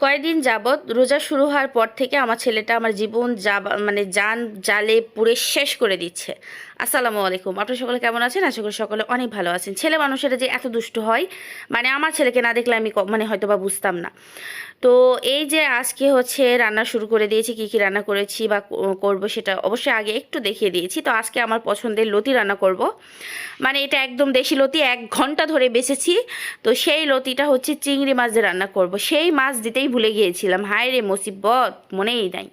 কয়েকদিন যাবৎ রোজা শুরু হওয়ার পর থেকে আমার ছেলেটা আমার জীবন যাবা মানে যান, জালে পুরে শেষ করে দিচ্ছে। আসসালামু আলাইকুম। আপনার সকলে কেমন আছেন? আশা করি সকলে অনেক ভালো আছেন। ছেলে মানুষেরা যে এত দুষ্টু হয় মানে আমার ছেলেকে না দেখলে আমি মানে হয়তো বা বুঝতাম না। তো এই যে আজকে হচ্ছে রান্না শুরু করে দিয়েছি, কী কী রান্না করেছি বা করব সেটা অবশ্যই আগে একটু দেখিয়ে দিয়েছি। তো আজকে আমার পছন্দের লতি রান্না করব। মানে এটা একদম দেশি লতি, এক ঘণ্টা ধরে বেঁচেছি তো সেই লতিটা হচ্ছে চিংড়ি মাছ দিয়ে রান্না করব। সেই মাছ দিতেই ভুলে গিয়েছিলাম। হায় রে মুসিবত, মনেই নাই।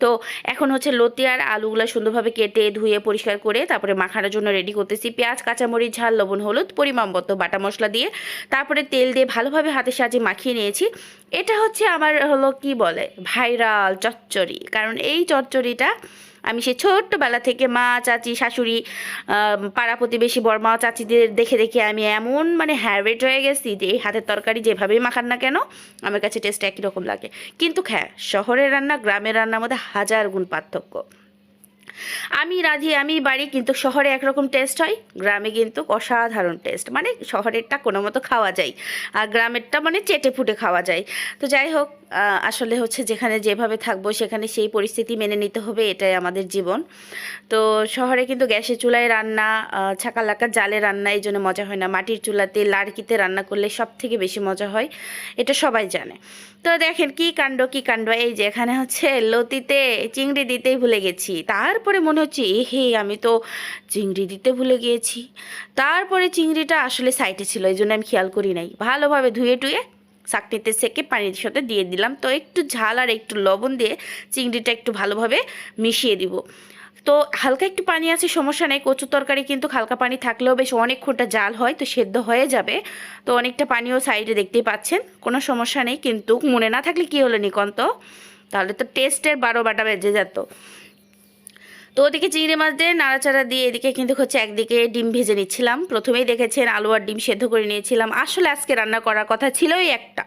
তো এখন হচ্ছে লতি আর আলুগুলো সুন্দরভাবে কেটে, ধুয়ে, পরিষ্কার করে, তারপরে মাখানোর জন্য রেডি করতেছি। পেঁয়াজ, কাঁচামরিচ, ঝাল, লবণ, হলুদ পরিমাণ মতো বাটা মশলা দিয়ে, তারপরে তেল দিয়ে ভালোভাবে হাতের সাহায্যে মাখিয়ে নিয়েছি। এটা হচ্ছে আমার হলো কি বলে, ভাইরাল চচ্চড়ি। কারণ এই চচ্চড়িটা আমি সে ছোট্টবেলা থেকে মা, চাচি, শাশুড়ি পাড়া প্রতিবেশী বর্মা চাচিদের দেখে দেখে আমি এমন মানে হ্যাবিট হয়ে গেছি যে এই হাতের তরকারি যেভাবেই মাখান না কেন, আমার কাছে টেস্ট একই রকম লাগে। কিন্তু হ্যাঁ শহরের রান্না, গ্রামের রান্নার মধ্যে হাজার গুণ পার্থক্য। আমি রাজি আমি বাড়ি, কিন্তু শহরে একরকম টেস্ট হয়, গ্রামে কিন্তু অসাধারণ টেস্ট মানে শহরেরটা কোনো মতো খাওয়া যায়, আর গ্রামেরটা মানে চেটে ফুটে খাওয়া যায়। তো যাই হোক আসলে হচ্ছে যেখানে যেভাবে থাকব সেখানে সেই পরিস্থিতি মেনে নিতে হবে, এটাই আমাদের জীবন। তো শহরে কিন্তু গ্যাসের চুলায় রান্না ছাকালাকা জালে রান্না এই জন্য মজা হয় না। মাটির চুলাতে লাড়কিতে রান্না করলে সব থেকে বেশি মজা হয়, এটা সবাই জানে। তো দেখেন কি কাণ্ড কি কাণ্ড, এই যে এখানে হচ্ছে লতিতে চিংড়ি দিতেই ভুলে গেছি। তারপরে মনে হচ্ছে, এ হে, আমি তো চিংড়ি দিতে ভুলে গিয়েছি। তারপরে চিংড়িটা আসলে সাইটে ছিল, এই জন্য আমি খেয়াল করি নাই। ভালোভাবে ধুয়ে টুয়ে চাকনিতে সেকে পানির সাথে দিয়ে দিলাম। তো একটু ঝাল আর একটু লবণ দিয়ে চিংড়িটা একটু ভালোভাবে মিশিয়ে দিব। তো হালকা একটু পানি আছে, সমস্যা নেই। কচু তরকারি কিন্তু হালকা পানি থাকলেও বেশ অনেকক্ষণটা জাল হয়, তো সেদ্ধ হয়ে যাবে। তো অনেকটা পানিও সাইডে দেখতেই পাচ্ছেন, কোনো সমস্যা নেই। কিন্তু মনে না থাকলে কী হলো নিকন্ত? তাহলে তো টেস্টের বারো বাটা বেজে যেত। তো ওদিকে চিংড়ি মাছ দিয়ে নাড়াচাড়া দিয়ে এদিকে কিন্তু হচ্ছে একদিকে ডিম ভেজে নিচ্ছিলাম। প্রথমেই দেখেছেন আলু আর ডিম সেদ্ধ করে নিয়েছিলাম। আসলে আজকে রান্না করার কথা ছিলই একটা।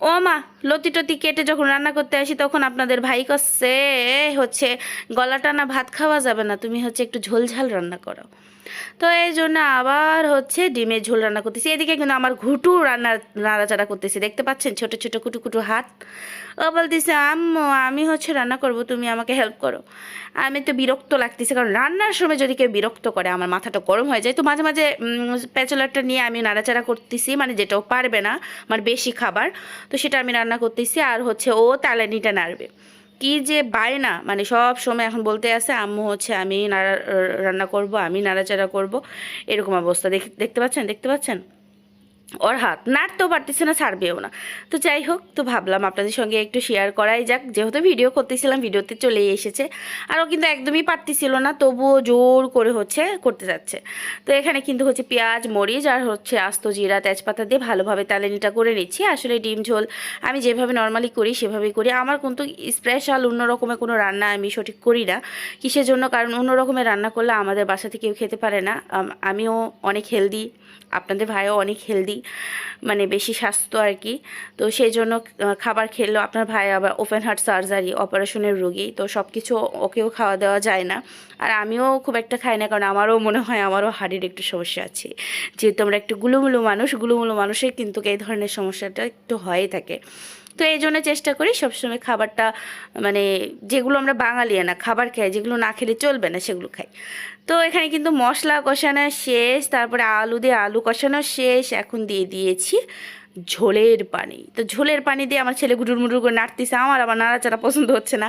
ও মা লতি টতি কেটে যখন রান্না করতে আসি তখন আপনাদের ভাই কচ্ছে হচ্ছে গলাটা না ভাত খাওয়া যাবে না, তুমি হচ্ছে একটু ঝোলঝাল রান্না করো। তো এই জন্য আবার হচ্ছে ডিমের ঝোল রান্না করতেছি। এদিকে কিন্তু আমার ঘুটু রান্না, নাড়াচাড়া করতেছি, দেখতে পাচ্ছেন ছোট ছোট কুটু কুটু হাত। ও বলতেছে, আম্মু, আমি হচ্ছে রান্না করব, তুমি আমাকে হেল্প করো। আমি তো বিরক্ত লাগতেছে, কারণ রান্নার সময় যদি কেউ বিরক্ত করে, আমার মাথাটা গরম হয়ে যায়। তো মাঝে মাঝে প্যাচলারটা নিয়ে আমি নাড়াচাড়া করতেছি মানে যেটাও পারবে না আমার বেশি খাবার। তো সেটা আমি রান্না করতেছি আর হচ্ছে ও তালানিটা নাড়বে। কি যে বায়না মানে সব সময় এখন বলতে আছে, আম্মু হচ্ছে আমি নাড়া, রান্না করব, আমি নাড়াচাড়া করব, এরকম অবস্থা। দেখ- দেখতে পাচ্ছেন? দেখতে পাচ্ছেন? ওর হাত নাড়তেও পারতেছে না, ছাড়বেও না। তো যাই হোক, তো ভাবলাম আপনাদের সঙ্গে একটু শেয়ার করাই যাক। যেহেতু ভিডিও করতেছিলাম ভিডিওতে চলেই এসেছে। আর ও কিন্তু একদমই পারতেছিল না, তবুও জোর করে হচ্ছে করতে যাচ্ছে। তো এখানে কিন্তু হচ্ছে পেঁয়াজ, মরিচ আর হচ্ছে আস্ত জিরা, তেজপাতা দিয়ে ভালোভাবে তালেনিটা করে নিচ্ছি। আসলে ডিম, ঝোল আমি যেভাবে নর্মালি করি, সেভাবেই করি। আমার কিন্তু স্পেশাল অন্য রকমের কোনো রান্না আমি সঠিক করি না। কিসের জন্য? কারণ অন্য রকমের রান্না করলে আমাদের বাসাতে কেউ খেতে পারে না। আমিও অনেক হেলদি আপনাদের ভাইও অনেক হেলদি মানে বেশি স্বাস্থ্য আর কি। তো সেই জন্য খাবার খেলেও আপনার ভাই আবার ওপেন হার্ট সার্জারি অপারেশনের রুগী, তো সব কিছু ওকেও খাওয়া দেওয়া যায় না। আর আমিও খুব একটা খাই না, কারণ আমারও মনে হয় আমারও হাড়ির একটু সমস্যা আছে। যেহেতু আমরা একটু গুলুমুলু মানুষ, গুলুমুলু মানুষের কিন্তু এই ধরনের সমস্যাটা একটু হয়ে থাকে। তো এই জন্য চেষ্টা করি সবসময় খাবারটা মানে যেগুলো আমরা বাঙালি বাঙালিয়ানা খাবার খাই, যেগুলো না খেলে চলবে না সেগুলো খাই। তো এখানে কিন্তু মশলা কষানো শেষ, তারপরে আলু দিয়ে আলু কষানো শেষ, এখন দিয়ে দিয়েছি ঝোলের পানি। তো ঝোলের পানি দিয়ে আমার ছেলে গুটুর মুটুর করে নাড়তেছে, আমার আবার নাড়াচাড়া পছন্দ হচ্ছে না।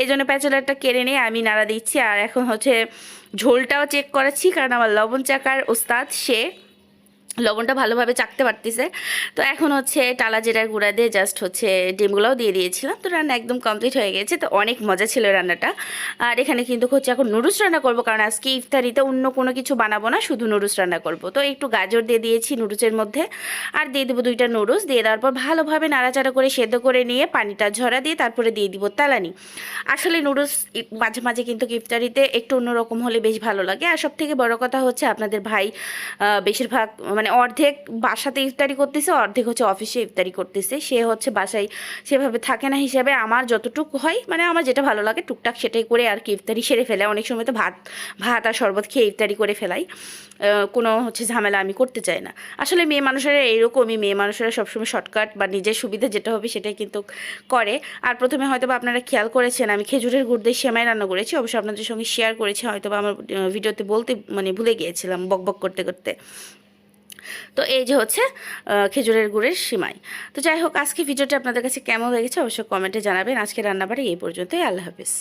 এই জন্য প্যাচেলারটা কেড়ে নিয়ে আমি নাড়া দিচ্ছি, আর এখন হচ্ছে ঝোলটাও চেক করাচ্ছি, কারণ আমার লবণ চাকার ওস্তাদ সে লবণটা ভালোভাবে চাকতে পারতেছে। তো এখন হচ্ছে টালা জিরার গুঁড়া দিয়ে জাস্ট হচ্ছে ডিমগুলোও দিয়ে দিয়েছিলাম। তো রান্না একদম কমপ্লিট হয়ে গেছে। তো অনেক মজা ছিল রান্নাটা। আর এখানে কিন্তু হচ্ছে এখন নুডলস রান্না করব, কারণ আজকে ইফতারিতে অন্য কোনো কিছু বানাবো না, শুধু নুডলস রান্না করব। তো একটু গাজর দিয়ে দিয়েছি নুডলসের মধ্যে। আর দিয়ে দেবো দুইটা নুডলস। দিয়ে দেওয়ার পর ভালোভাবে নাড়াচাড়া করে সেদ্ধ করে নিয়ে পানিটা ঝরা দিয়ে তারপরে দিয়ে দিব তালানি। আসলে নুডলস মাঝে মাঝে কিন্তু ইফতারিতে একটু অন্যরকম হলে বেশ ভালো লাগে। আর সব থেকে বড় কথা হচ্ছে আপনাদের ভাই বেশিরভাগ মানে মানে অর্ধেক বাসাতে ইফতারি করতেছে, অর্ধেক হচ্ছে অফিসে ইফতারি করতেছে। সে হচ্ছে বাসায় সেভাবে থাকে না হিসাবে আমার যতটুকু হয় মানে আমার যেটা ভালো লাগে টুকটাক সেটাই করে আর কি ইফতারি সেরে ফেলে। অনেক সময় তো ভাত ভাত আর শরবত খেয়ে ইফতারি করে ফেলাই। কোনো হচ্ছে ঝামেলা আমি করতে চাই না। আসলে মেয়ে মানুষেরা এইরকমই, মেয়ে মানুষেরা সবসময় শর্টকাট বা নিজের সুবিধা যেটা হবে সেটাই কিন্তু করে। আর প্রথমে হয়তো বা আপনারা খেয়াল করেছেন, আমি খেজুরের গুড় দিয়ে সেমাই রান্না করেছি অবশ্যই আপনাদের সঙ্গে শেয়ার করেছি হয়তো আমার ভিডিওতে বলতে মানে ভুলে গিয়েছিলাম বক বক করতে করতে। তো এই যে হচ্ছে খেজুরের গুড়ের সীমাই। তো যাই হোক, আজকে ভিডিওটা আপনাদের কাছে কেমন লেগেছে অবশ্যই কমেন্টে জানাবেন। আজকে রান্নাবাড়ি এই পর্যন্তই। আল্লাহ হাফিজ।